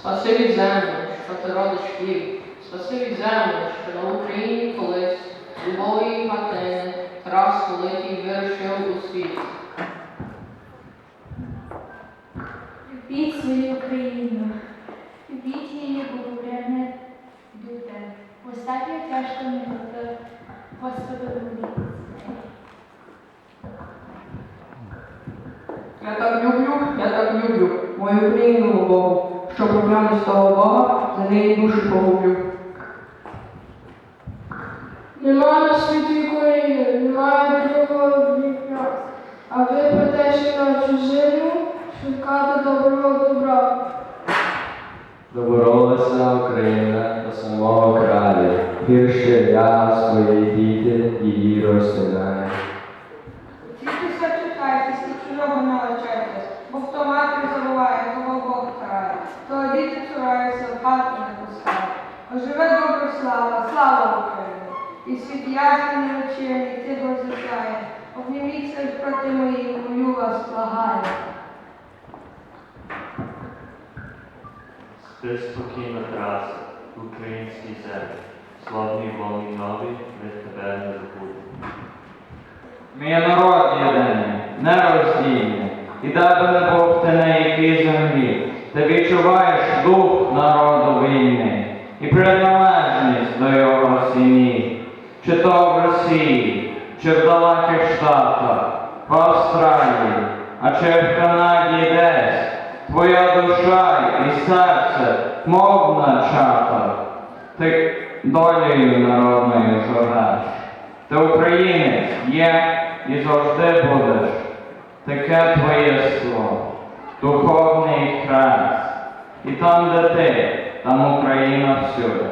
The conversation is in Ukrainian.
Спасибі землю, що ти родиш хліб, спасибі землю, що на Україні колись з любової хатини Великий вирішив у світ. Любіть свою Україну, любіть її, бо время йдете. В останню тяжку Господу моліться. Я так люблю, я так люблю мою країну Богу, що з того Бога, за неї душу погублю. Нема на світі України, немає другого вікна. А ви прийдете на чужину шукати доброго добра. Доборолася Україна до самого краю, гірше я свої діти її розсинаю. Вчитися читайтесь і чужого не навчайтесь, бо хто матір забуває, того Бог карає, то діти цураються, в хату не Оживе добра слава, слава Україні! І світ ясний невечерний, тихо зітхає. Обніміться проти мої, молю вас, благаю. Спи спокійно, Тарасе, українській землі, славний волний новий, ми тебе не забудемо. Ми є народ єдиний, нероздільний, і тебе не Бог ти на якій землі. Ти відчуваєш дух народу вільний і приналежність до його сім'ї, чи то в Росії, чи в далеких Штатах, в Австралії, а чи в Канаді десь. Твоя душа і серце, мов начата, ти долею народною журеш. Ти українець є і завжди будеш. Таке твоє слово, духовний хрест. І там, де ти, там Україна всюди.